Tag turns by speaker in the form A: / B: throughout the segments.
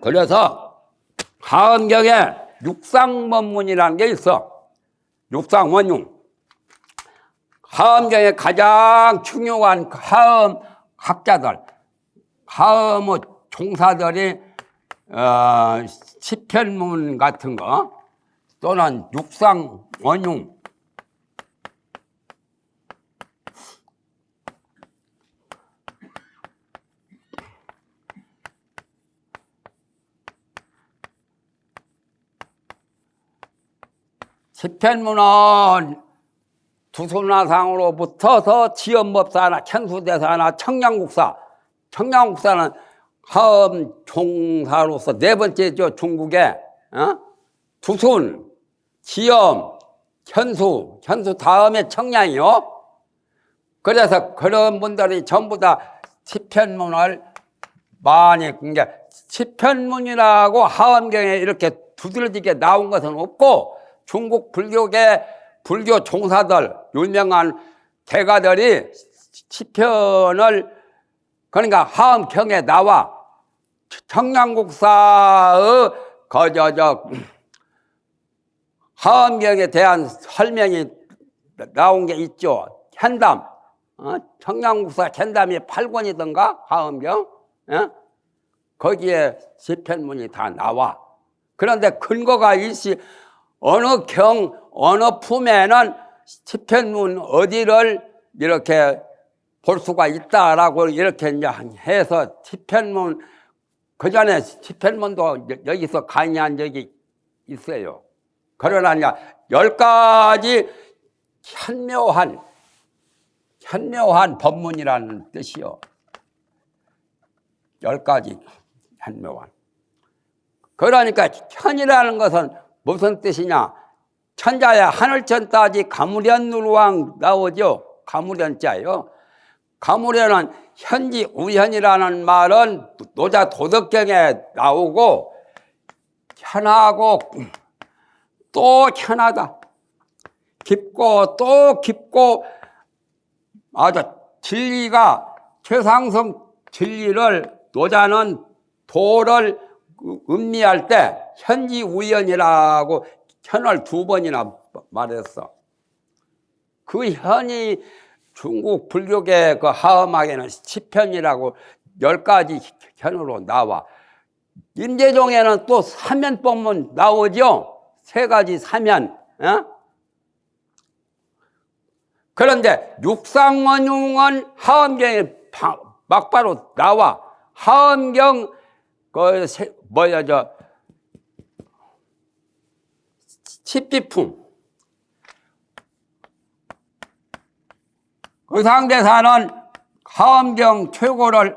A: 그래서 하음경에 육상원문이라는 게 있어. 육상원융. 하음경에 가장 중요한 하음 학자들, 하음의 종사들이 어, 시편문 같은 거 또는 육상 원융 시편문은 두손나상으로부터 서 지연법사나 천수대사나 청량국사. 청량국사는 하음 종사로서 네 번째죠 중국에 어? 두손 지엄 현수 현수 다음에 청량이요. 그래서 그런 분들이 전부 다 시편문을 많이 그게 시편문이라고 하음경에 이렇게 두들지게 나온 것은 없고 중국 불교계 불교 종사들 유명한 대가들이 시편을 그러니까 하음경에 나와 청량국사의 거저저 하음경에 대한 설명이 나온 게 있죠. 현담, 어? 청량국사 현담이 8권이던가 하음경, 어? 거기에 시편문이 다 나와. 그런데 근거가 있이 어느 경, 어느 품에는 시편문 어디를 이렇게 볼 수가 있다라고 이렇게 이제 해서 시편문 그 전에 시편문도 여기서 강의한 적이 있어요. 그러나 이제 열 가지 현묘한 현묘한 법문이라는 뜻이요. 열 가지 현묘한. 그러니까 현이라는 것은 무슨 뜻이냐? 천자야 하늘천 따지 가무련누르왕 나오죠. 가무련자요. 가무련은 현지 우현이라는 말은 노자 도덕경에 나오고 현하고 또 현하다. 깊고 또 깊고 아주 진리가 최상성 진리를 노자는 도를 음미할 때 현지 우연이라고 현을 두 번이나 말했어. 그 현이 중국 불교계 그 하음학에는 시편이라고 열 가지 현으로 나와. 임재종에는 또 사면법문 나오죠. 세 가지 사면. 어? 그런데 육상원융은 하음경에 막바로 나와. 하음경 그 세, 뭐야 저 십비품 그 상대사는 하엄경 최고를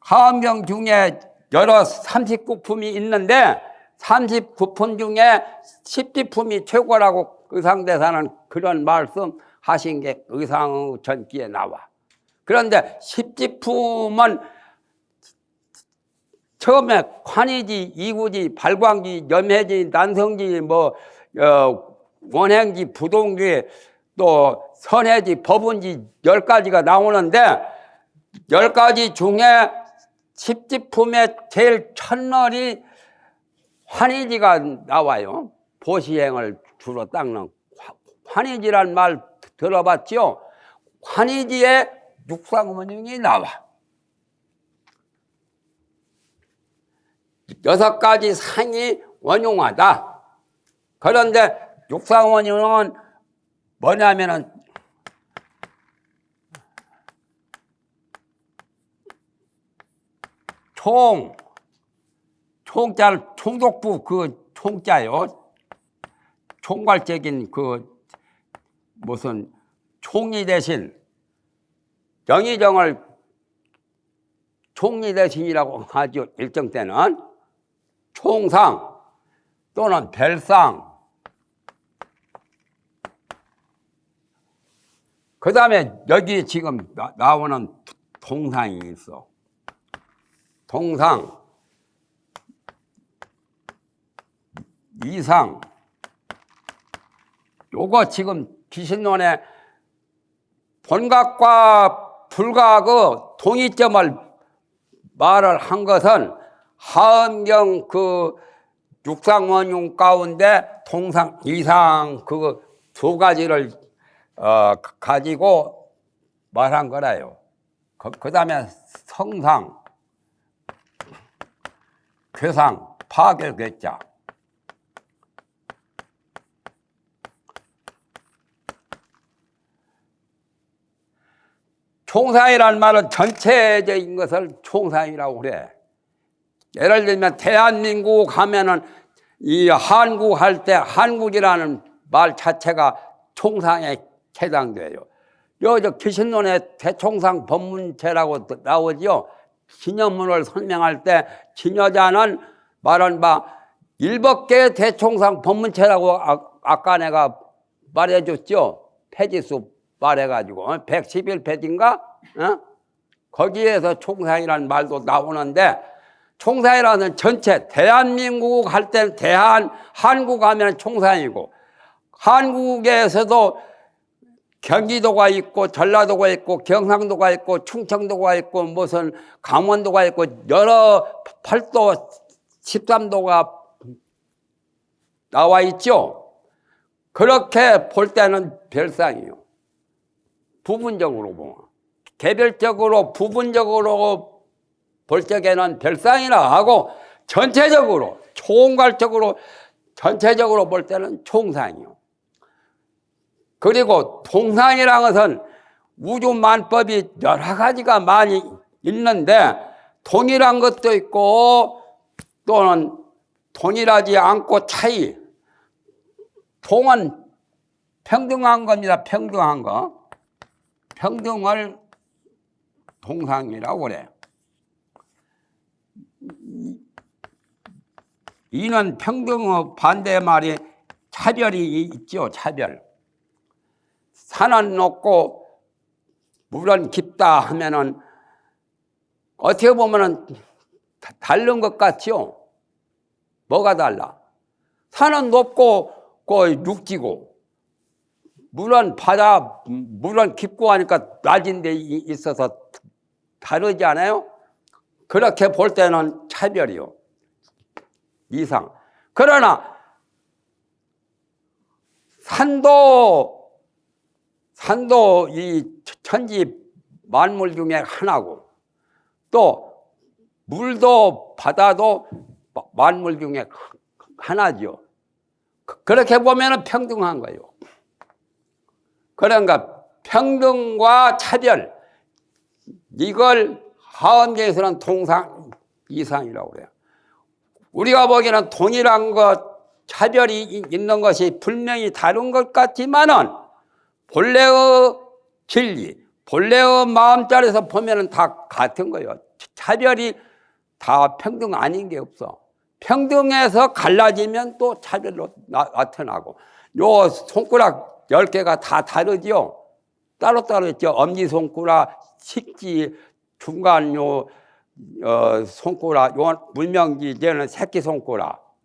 A: 하엄경 중에 여러 39품이 있는데 39품 중에 십비품이 최고라고 의상대사는 그런 말씀 하신 게 의상 전기에 나와. 그런데 십지품은 처음에 관이지, 이구지, 발광지, 염해지, 난성지, 뭐 어, 원행지, 부동지, 또 선해지, 법운지 열 가지가 나오는데 열 가지 중에 십지품의 제일 첫날이 환희지가 나와요. 보시행을 주로 닦는 환희지란 말 들어봤죠? 환희지에 육상원흉이 나와. 여섯 가지 상이 원용하다. 그런데 육상원용은 뭐냐면은 총, 총자를 총독부 그 총자요. 총괄적인 그 무슨 총리 대신 영의정을 총리 대신이라고 하죠. 일정 때는 총상 또는 별상. 그 다음에 여기 지금 나, 오는 동상이 있어. 동상, 이상, 요거 지금 귀신론에 본각과 불각의 동의점을 말을 한 것은 하은경 그 육상원흉 가운데 통상 이상 그 두 가지를 어, 가지고 말한 거라요. 그 다음에 성상, 괴상, 파괴 괴자. 총상이라는 말은 전체적인 것을 총상이라고 그래. 예를 들면 대한민국 하면은 이 한국 할 때 한국이라는 말 자체가 총상에 해당돼요. 여저 기신론의 대총상 법문체라고 나오지요. 기념문을 설명할 때 진여자는 말한 바 일법계 대총상 법문체라고 아, 아까 내가 말해줬죠. 페지수 말해가지고 111페이지인가 어? 거기에서 총상이라는 말도 나오는데 총상이라는 전체 대한민국 할 때는 대한 한국 하면 총상이고 한국에서도 경기도가 있고 전라도가 있고 경상도가 있고 충청도가 있고 무슨 강원도가 있고 여러 팔도 13도가 나와 있죠. 그렇게 볼 때는 별상이요. 부분적으로 보면 개별적으로 부분적으로 볼 적에는 별상이라 하고 전체적으로 총괄적으로 전체적으로 볼 때는 총상이요. 그리고 통상이라는 것은 우주 만법이 여러 가지가 많이 있는데 동일한 것도 있고 또는 동일하지 않고 차이. 통은 평등한 겁니다. 평등한 거. 평등을 동상이라고 그래. 이는 평등의 반대 말이 차별이 있죠. 차별. 산은 높고 물은 깊다 하면은 어떻게 보면은 다- 다른 것 같죠. 뭐가 달라? 산은 높고 그 육지고 물은 바다 물은 깊고 하니까 낮은 데 이- 있어서 다르지 않아요? 그렇게 볼 때는 차별이요. 이상. 그러나 산도 산도 이 천지 만물 중에 하나고 또 물도 바다도 마- 만물 중에 하나죠. 그- 그렇게 보면은 평등한 거예요. 그러니까 평등과 차별 이걸 하원계에서는 통상 이상이라고 그래요. 우리가 보기에는 동일한 것 차별이 이- 있는 것이 분명히 다른 것 같지만은 본래의 진리, 본래의 마음자리에서 보면은 다 같은 거예요. 차별이 다 평등 아닌 게 없어. 평등에서 갈라지면 또 차별로 나, 나타나고 요 손가락 열 개가 다 다르죠. 따로따로 있죠. 엄지손가락, 식지, 중간 요 어, 손가락, 요 물명지 이제는 새끼 손가락.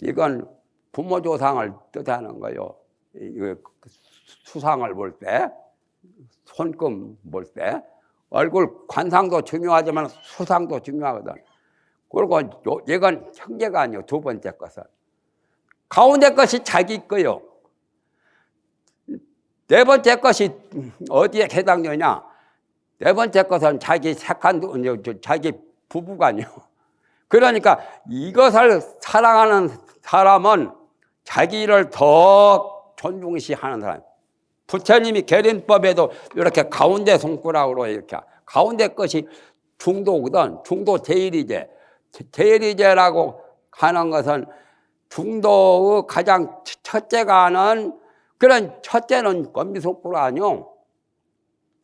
A: 이건 부모 조상을 뜻하는 거요. 수상을 볼 때, 손금 볼 때, 얼굴 관상도 중요하지만 수상도 중요하거든. 그리고 요, 이건 형제가 아니요. 두 번째 것은. 가운데 것이 자기 거요. 네 번째 것이 어디에 해당되냐? 네 번째 것은 자기 색한 자기 부부간이요. 그러니까 이것을 사랑하는 사람은 자기를 더 존중시 하는 사람. 부처님이 계린법에도 이렇게 가운데 손가락으로 이렇게 가운데 것이 중도거든. 중도 제일이제. 제일이제라고 하는 것은 중도의 가장 첫째가 하는 그런 첫째는 검미손가락 아니요.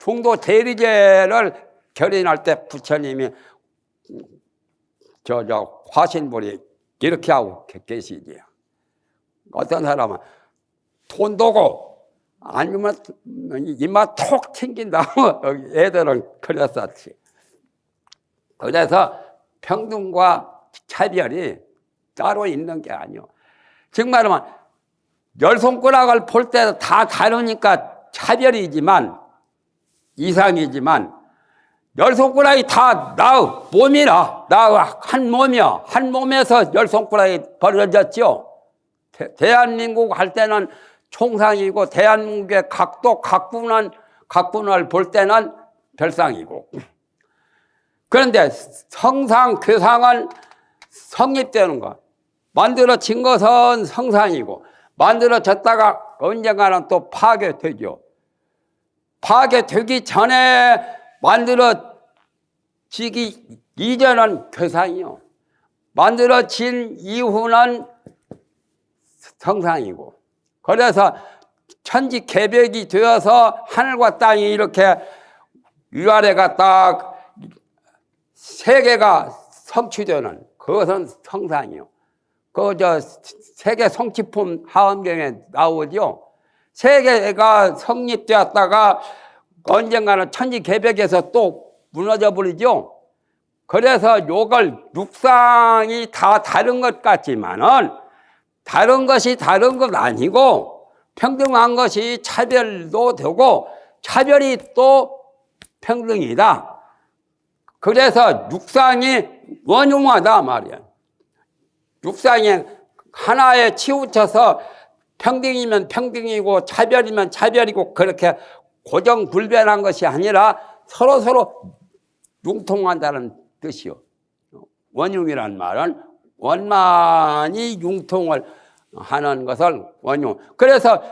A: 중도 제일이제를 결인할 때 부처님이 저, 저, 화신불이 이렇게 하고 계- 계시지. 어떤 사람은 돈 도고 아니면 이마 톡 튕긴다고 여기 애들은 그랬었지. 그래서 평등과 차별이 따로 있는 게 아니요. 즉 말하면 열 손가락을 볼 때도 다 다르니까 차별이지만 이상이지만 열 손가락이 다 나의 몸이라 나의 한 몸이야 한 몸에서 열 손가락이 벌어졌죠. 대, 대한민국 할 때는 총상이고 대한민국의 각도 각군은 각군을 볼 때는 별상이고 그런데 성상 괴상은 성립되는 것 만들어진 것은 성상이고 만들어졌다가 언젠가는 또 파괴되죠. 파괴되기 전에 만들어지기 이전은 괴상이요. 만들어진 이후는 성상이고. 그래서 천지 개벽이 되어서 하늘과 땅이 이렇게 위아래가 딱 세계가 성취되는 그것은 성상이요. 그 저 세계 성취품 하원경에 나오죠. 세계가 성립되었다가 언젠가는 천지 개벽에서 또 무너져 버리죠. 그래서 요걸 육상이 다 다른 것 같지만은 다른 것이 다른 것 아니고 평등한 것이 차별도 되고 차별이 또 평등이다. 그래서 육상이 원흉하다 말이야. 육상이 하나에 치우쳐서 평등이면 평등이고 차별이면 차별이고 그렇게 고정불변한 것이 아니라 서로 서로 융통한다는 뜻이요. 원흉이란 말은 원만이 융통을 하는 것을 원흉. 그래서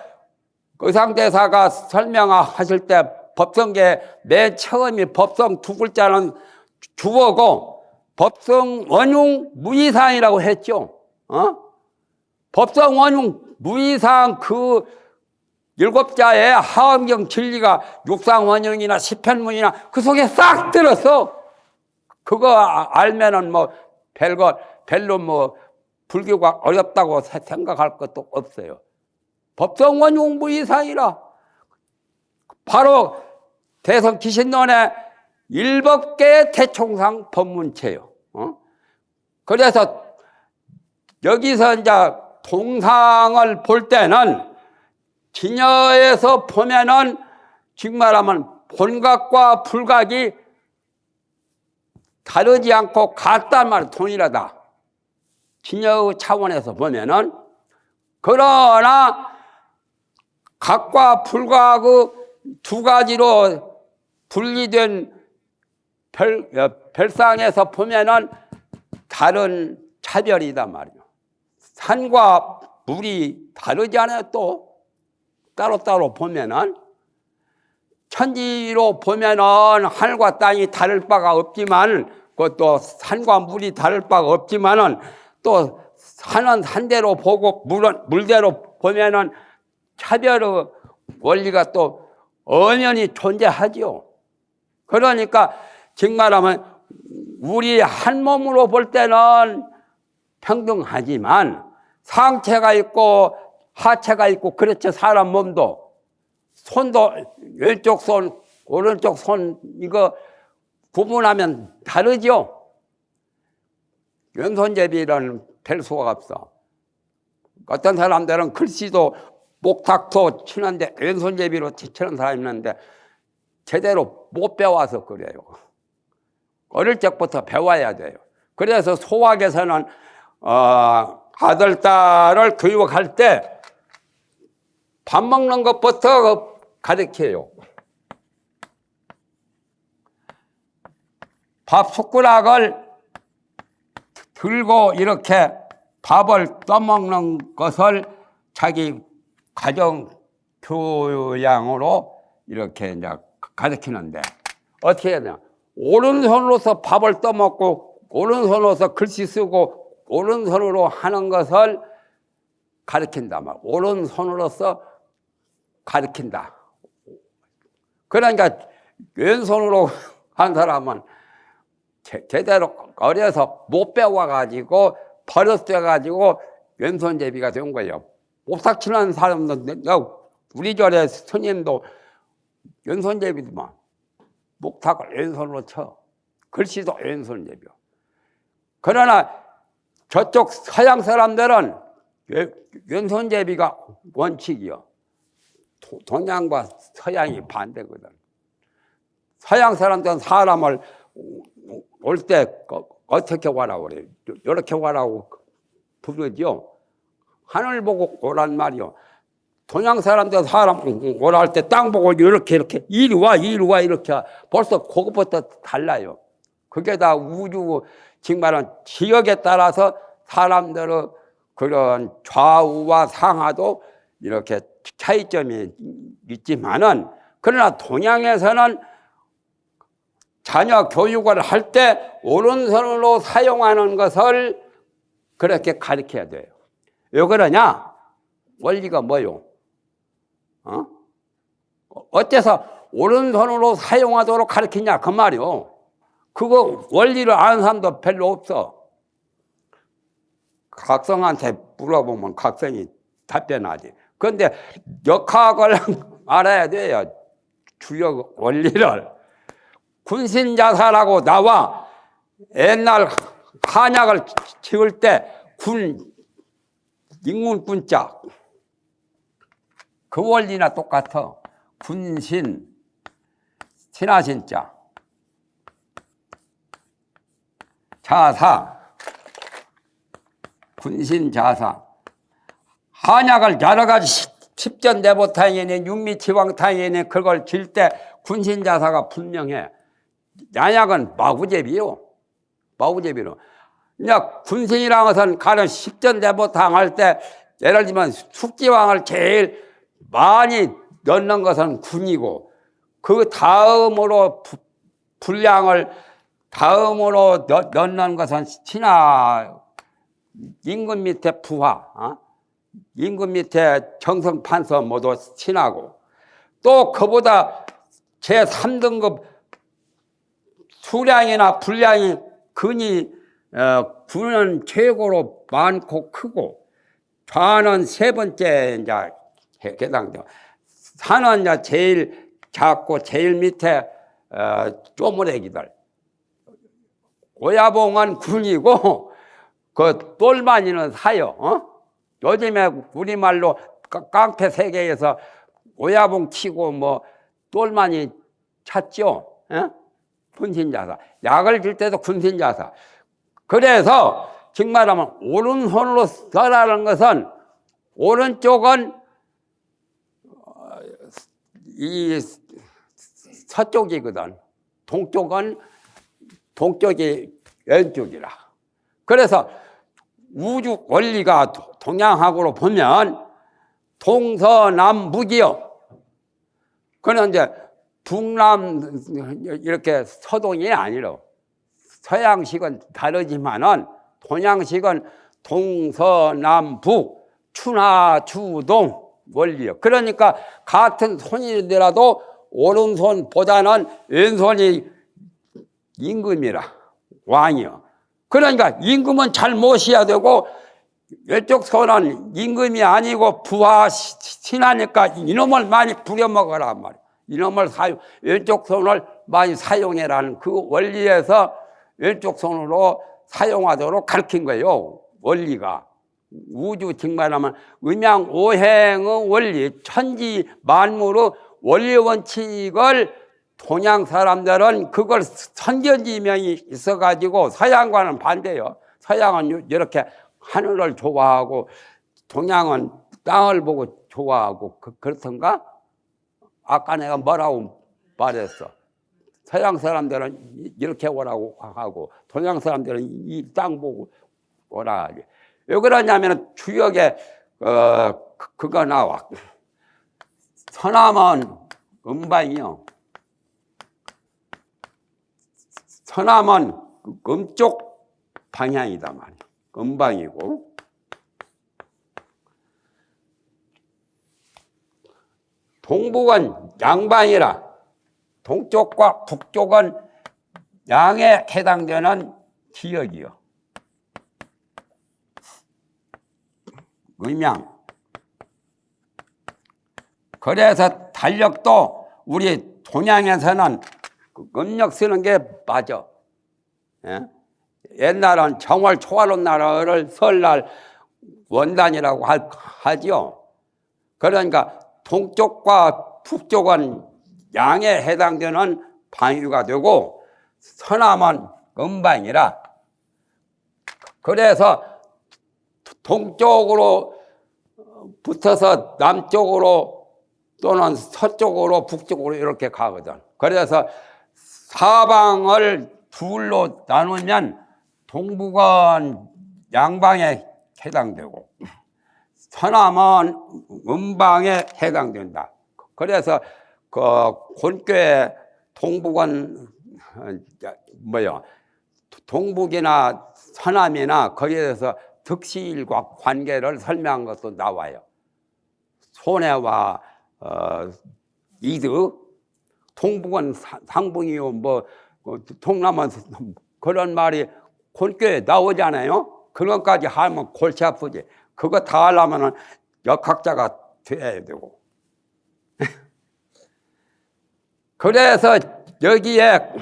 A: 의상대사가 설명하실 때 법성계 맨 처음이 법성 두 글자는 주어고 법성 원흉 무이상이라고 했죠. 어? 법성 원흉 무이상 그 일곱 자의 하엄경 진리가 육상 원흉이나 시편문이나 그 속에 싹 들었어. 그거 아- 알면은 뭐 별거 별로 뭐 불교가 어렵다고 세- 생각할 것도 없어요. 법성 원흉 무이상이라 바로 대성 기신론의 일법계 대총상 법문체요. 어? 그래서 여기서 이제 동상을 볼 때는 진여에서 보면은 지금 말하면 본각과 불각이 다르지 않고 같단 말이야. 동일하다. 진여의 차원에서 보면은 그러나 각과 불각의 두 가지로 분리된 별, 어, 별상에서 보면은 다른 차별이다 말이요. 산과 물이 다르지 않아요, 또. 따로따로 보면은. 천지로 보면은 하늘과 땅이 다를 바가 없지만, 그것도 산과 물이 다를 바가 없지만은 또 산은 산대로 보고 물은 물대로 보면은 차별의 원리가 또 엄연히 존재하죠. 그러니까 즉 말하면 우리 한 몸으로 볼 때는 평등하지만 상체가 있고 하체가 있고 그렇죠 사람 몸도 손도 왼쪽 손 오른쪽 손 이거 구분하면 다르죠. 왼손잡이라는 별 수가 없어. 어떤 사람들은 글씨도 목탁도 치는데 왼손잡이로 치는 사람이 있는데 제대로 못 배워서 그래요. 어릴 적부터 배워야 돼요. 그래서 소학에서는 어, 아들, 딸을 교육할 때 밥 먹는 것부터 가르쳐요. 밥 숟가락을 들고 이렇게 밥을 떠먹는 것을 자기 가정 교양으로 이렇게 이제 가르치는데 어떻게 해야 되냐? 오른손으로서 밥을 떠먹고 오른손으로서 글씨 쓰고 오른손으로 하는 것을 가르친다 말. 오른손으로서 가르친다. 그러니까 왼손으로 한 사람은 제, 제대로 어려서 못 배워가지고 버릇돼가지고 왼손잡이가 된 거예요. 옥삭치는 사람도 우리 절에 스님도 왼손잡이더만 목탁을 왼손으로 쳐 글씨도 왼손잡이요. 그러나 저쪽 서양 사람들은 왼- 왼손잡이가 원칙이요. 도- 동양과 서양이 반대거든. 서양 사람들은 사람을 올 때 어떻게 와라고 그래요? 이렇게 와라고 부르죠. 하늘 보고 오란 말이요. 동양 사람들 사람 오라 할 때 땅 보고 이렇게 이렇게 이리 와 이리 와 이렇게 벌써 그것부터 달라요. 그게 다 우주 정말은 지역에 따라서 사람들의 그런 좌우와 상하도 이렇게 차이점이 있지만은 그러나 동양에서는 자녀 교육을 할 때 오른손으로 사용하는 것을 그렇게 가르쳐야 돼요. 왜 그러냐? 원리가 뭐요? 어? 어째서 오른손으로 사용하도록 가르치냐? 그 말이요. 그거 원리를 아는 사람도 별로 없어. 각성한테 물어보면 각성이 답변하지. 그런데 역학을 알아야 돼요. 주역 원리를. 군신자사라고 나와 옛날 한약을 지을 때 군, 인군군자. 그 원리나 똑같아. 군신, 신하신 자. 자사, 군신 자사. 한약을 여러 가지 십전대보탕이니 육미치왕탕이니 그걸 질 때 군신 자사가 분명해. 양약은 마구제비요. 마구제비로. 이제 군신이라는 것은 가령 십전대보탕 할 때 예를 들면 숙지왕을 제일 많이 넣는 것은 군이고 그 다음으로 부- 분량을 다음으로 넣- 넣는 것은 신하 임금 밑에 부하, 어? 임금 밑에 정성 판서 모두 신하고 또 그보다 제 3등급 수량이나 분량이 근이 어, 군은 최고로 많고 크고 좌는 세 번째 이제 해- 해당돼요. 산은 이제 제일 작고 제일 밑에 어, 쪼무레기들. 오야봉은 군이고 그 똘마니는 사요. 어? 요즘에 우리말로 깡- 깡패 세계에서 오야봉 치고 뭐 똘마니 찾죠. 어? 군신자사. 약을 줄 때도 군신자사. 그래서 정말하면 오른손으로 써라는 것은 오른쪽은 어, 이 서쪽이거든. 동쪽은 동쪽이 왼쪽이라. 그래서 우주 원리가 도- 동양학으로 보면 동서남북이요. 그는 이제 북남 이렇게 서동이 아니라 서양식은 다르지만은 동양식은 동서남북 추나추동 원리요. 그러니까 같은 손이더라도 오른손보다는 왼손이 임금이라 왕이요. 그러니까 임금은 잘 모셔야 되고 왼쪽 손은 임금이 아니고 부하 시- 신하니까 이놈을 많이 부려먹어라 말이야. 이놈을 사용 왼쪽 손을 많이 사용해라는 그 원리에서 왼쪽 손으로 사용하도록 가르친 거예요. 원리가 우주 정말하면 음양 오행의 원리 천지 만물의 원리 원칙을 동양 사람들은 그걸 선견지명이 있어가지고 서양과는 반대요. 서양은 이렇게 하늘을 좋아하고 동양은 땅을 보고 좋아하고 그, 그렇던가? 아까 내가 뭐라고 말했어. 서양 사람들은 이- 이렇게 오라고 하고 동양 사람들은 이 땅 보고 오라 하지. 왜 그러냐면 주역에 어, 그- 그거 나와. 서남은 음방이요. 서남은 음쪽 방향이다 말이야. 음방이고. 동북은 양방이라 동쪽과 북쪽은 양에 해당되는 지역이요. 음양. 그래서 달력도 우리 동양에서는 그 음력 쓰는 게 맞아. 예? 옛날은 정월 초하루 날을 설날 원단이라고 할- 하지요. 그러니까 동쪽과 북쪽은 양에 해당되는 방위가 되고 서남은 음방이라 그래서 동쪽으로 붙어서 남쪽으로 또는 서쪽으로 북쪽으로 이렇게 가거든. 그래서 사방을 둘로 나누면 동북은 양방에 해당되고 서남은 음방에 해당된다. 그래서 그 곤교의 동북은 어, 뭐요? 동북이나 서남이나 거기에 대해서 득실과 관계를 설명한 것도 나와요. 손해와 어, 이득, 동북은 사- 상붕이요, 뭐 어, 동남은 그런 말이 곤교에 나오잖아요. 그런 것까지 하면 골치 아프지. 그거 다 하려면은 역학자가 돼야 되고. 그래서 여기에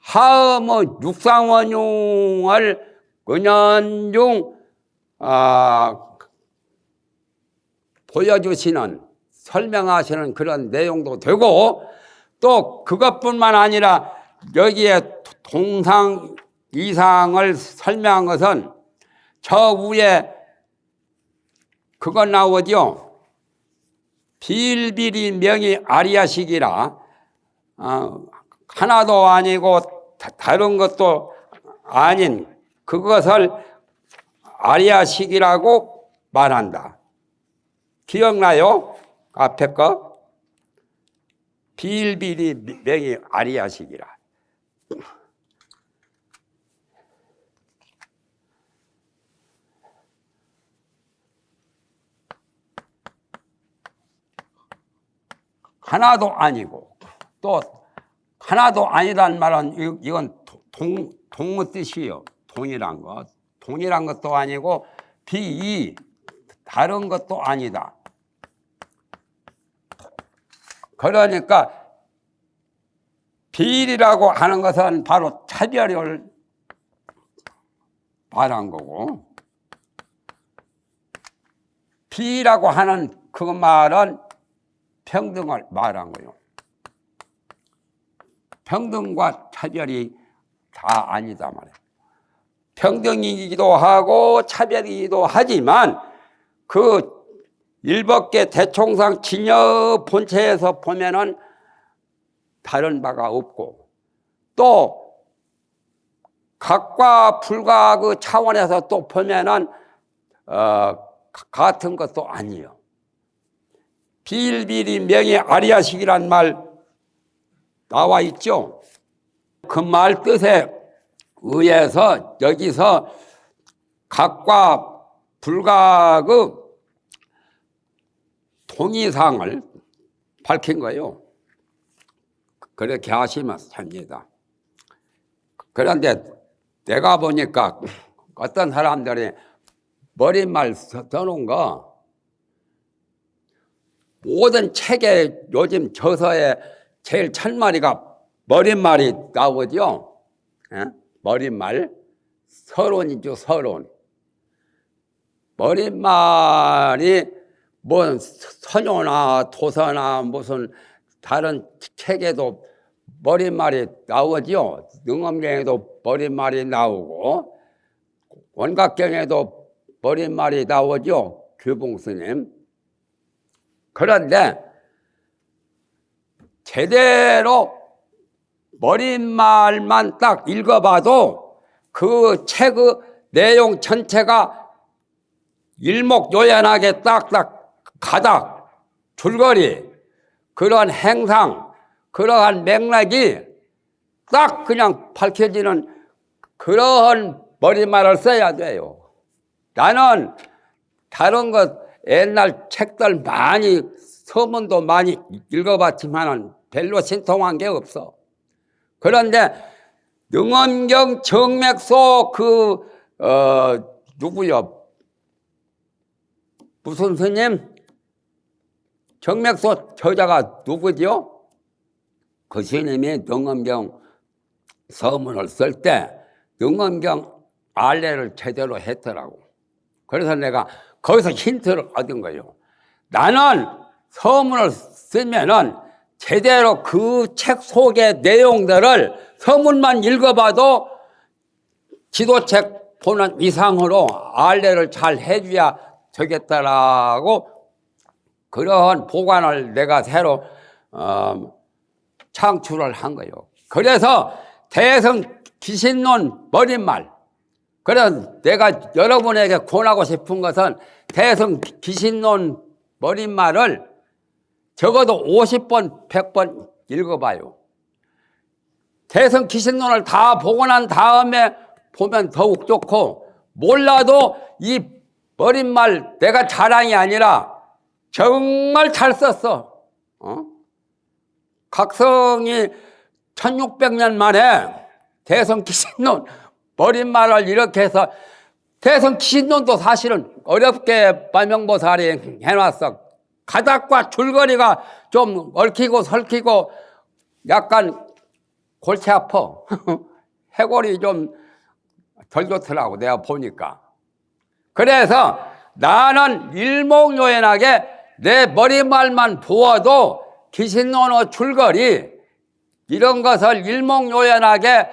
A: 하음의 육상원용을 은연중 아, 보여주시는 설명하시는 그런 내용도 되고 또 그것뿐만 아니라 여기에 동상 이상을 설명한 것은 저 위에 그거 나오죠. 빌빌이 명이 아리아식이라 어, 하나도 아니고 다- 다른 것도 아닌 그것을 아리아식이라고 말한다. 기억나요? 앞에 거? 빌빌이 명이 아리아식이라. 하나도 아니고 또 하나도 아니란 말은 이- 이건 동, 동의 뜻이에요. 동일한 것. 동일한 것도 아니고 비이 다른 것도 아니다. 그러니까 비일이라고 하는 것은 바로 차별을 말한 거고 비라고 하는 그 말은 평등을 말한 거요. 평등과 차별이 다 아니다 말이에요. 평등이기도 하고 차별이기도 하지만 그 일법계 대총상 진여 본체에서 보면은 다른 바가 없고 또 각과 불과 그 차원에서 또 보면은 어, 같은 것도 아니에요. 빌빌이 명예 아리아식이란 말 나와 있죠. 그 말 뜻에 의해서 여기서 각과 불각의 동의사항을 밝힌 거예요. 그렇게 하시면 됩니다. 그런데 내가 보니까 어떤 사람들이 머릿말 써놓은 거 모든 책에 요즘 저서에 제일 첫마리가 머릿말이 나오죠. 예? 머릿말 서론이죠 서론. 머릿말이 뭐 서녀나 도서나 무슨 다른 책에도 머릿말이 나오죠. 능엄경에도 머릿말이 나오고 원각경에도 머릿말이 나오죠. 규봉스님. 그런데 제대로 머릿말만 딱 읽어봐도 그 책의 내용 전체가 일목요연하게 딱딱 가닥 줄거리 그러한 행상 그러한 맥락이 딱 그냥 밝혀지는 그러한 머릿말을 써야 돼요. 나는 다른 것 옛날 책들 많이 서문도 많이 읽어봤지만은 별로 신통한 게 없어. 그런데 능엄경 정맥소 그 어, 누구요? 무슨 스님? 정맥소 저자가 누구죠? 그 스님이 능엄경 서문을 쓸 때 능엄경 알레를 제대로 했더라고. 그래서 내가 거기서 힌트를 얻은 거예요. 나는 서문을 쓰면은 제대로 그 책 속의 내용들을 서문만 읽어봐도 지도책 보는 이상으로 알레를 잘 해줘야 되겠다라고 그러한 보관을 내가 새로 어, 창출을 한 거예요. 그래서 대성 귀신론 머릿말. 그래서 내가 여러분에게 권하고 싶은 것은 대성 귀신론 머릿말을 적어도 50번, 100번 읽어봐요. 대성 귀신론을 다 보고 난 다음에 보면 더욱 좋고, 몰라도 이 머릿말 내가 자랑이 아니라 정말 잘 썼어. 어? 각성이 1600년 만에 대성 귀신론 머릿말을 이렇게 해서 대성 귀신론도 사실은 어렵게 발명보살이 해놨어. 가닥과 줄거리가 좀 얽히고 설키고 약간 골치 아파. 해골이 좀 덜 좋더라고 내가 보니까. 그래서 나는 일목요연하게 내 머리말만 보아도 귀신론어 줄거리 이런 것을 일목요연하게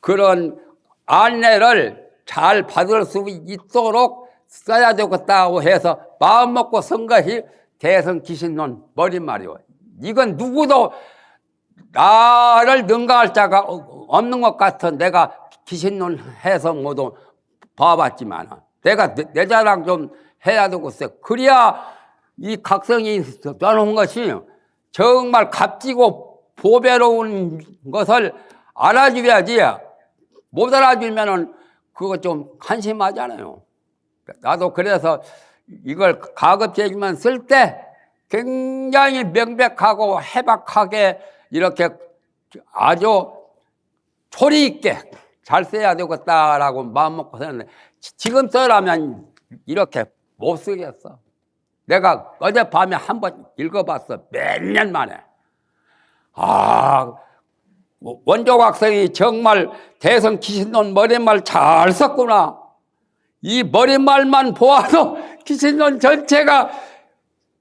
A: 그런 안내를 잘 받을 수 있도록 써야 되겠다고 해서 마음 먹고 쓴 것이 대성 귀신론 머리말이요. 이건 누구도 나를 능가할 자가 없는 것 같아. 내가 귀신론 해서 모두 봐봤지만 내가 내, 내 자랑 좀 해야 되겠어요. 그래야 이 각성이 떠놓은 것이 정말 값지고 보배로운 것을 알아줘야지 못 알아주면은 그거 좀 한심하잖아요. 나도 그래서 이걸 가급적이면 쓸 때 굉장히 명백하고 해박하게 이렇게 아주 초리 있게 잘 써야 되겠다라고 마음 먹고 썼는데 지- 지금 써라면 이렇게 못 쓰겠어. 내가 어젯밤에 한 번 읽어봤어. 몇 년 만에. 아, 원조 학생이 정말 대성 귀신론 머릿말 잘 썼구나. 이 머릿말만 보아도 귀신론 전체가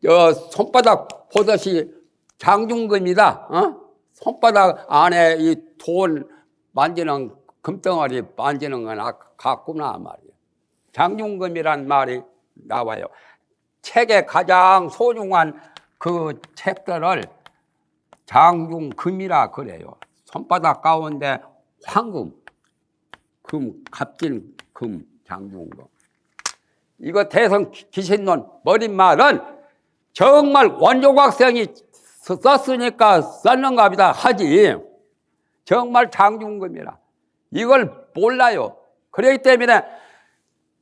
A: 어, 손바닥 보듯이 장중금이다. 어? 손바닥 안에 이 돈 만지는 금덩어리 만지는 건 아- 같구나 말이에요. 장중금이란 말이 나와요. 책의 가장 소중한 그 책들을 장중금이라 그래요. 손바닥 가운데 황금, 금, 값진 금, 장중금. 이거 대성 귀신론 머릿말은 정말 원조각생이 썼으니까 썼는가 보다 하지. 정말 장중금이라. 이걸 몰라요. 그렇기 때문에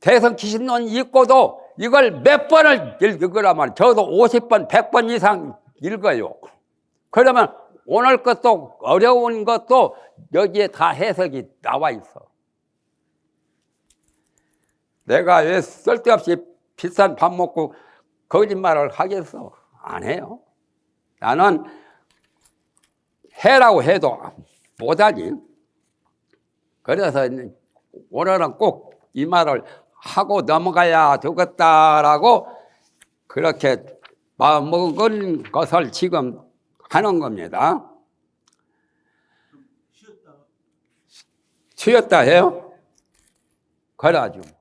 A: 대성 귀신론 읽고도 이걸 몇 번을 읽으라 말이에요. 저도 50번, 100번 이상 읽어요. 그러면 오늘 것도 어려운 것도 여기에 다 해석이 나와 있어. 내가 왜 쓸데없이 비싼 밥 먹고 거짓말을 하겠어? 안 해요. 나는 해라고 해도 못하지. 그래서 오늘은 꼭 이 말을 하고 넘어가야 되겠다라고 그렇게 마음먹은 것을 지금 하는 겁니다. 쉬었다 해요? 그래가지고